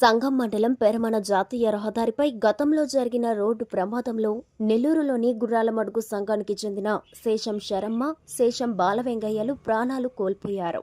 సంగం మండలం పెరమణ జాతీయ రహదారిపై గతంలో జరిగిన రోడ్డు ప్రమాదంలో నెల్లూరులోని గుర్రాలమడుగు సంఘానికి చెందిన శేషం శరమ్మ శేషం బాలవెంగయ్యలు ప్రాణాలు కోల్పోయారు.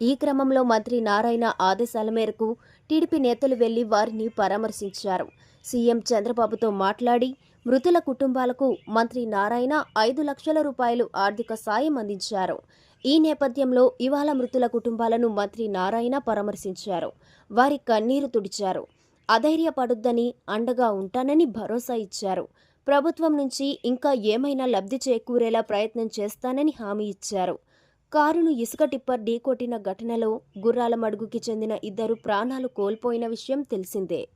ఈ క్రమంలో మంత్రి నారాయణ ఆదేశాల మేరకు టీడీపీ నేతలు వెళ్ళి వారిని పరామర్శించారు. సీఎం చంద్రబాబుతో మాట్లాడి మృతుల కుటుంబాలకు మంత్రి నారాయణ ఐదు లక్షల రూపాయలు ఆర్థిక సాయం అందించారు. ఈ నేపథ్యంలో ఇవాళ మృతుల కుటుంబాలను మంత్రి నారాయణ పరామర్శించారు. వారి కన్నీరు తుడిచారు. అధైర్యపడొద్దని అండగా ఉంటానని భరోసా ఇచ్చారు. ప్రభుత్వం నుంచి ఇంకా ఏమైనా లబ్ధి చేకూరేలా ప్రయత్నం చేస్తానని హామీ ఇచ్చారు. కారును ఇసుక టిప్పర్ ఢీకొట్టిన ఘటనలో గుర్రాల మడుగుకి చెందిన ఇద్దరు ప్రాణాలు కోల్పోయిన విషయం తెలిసిందే.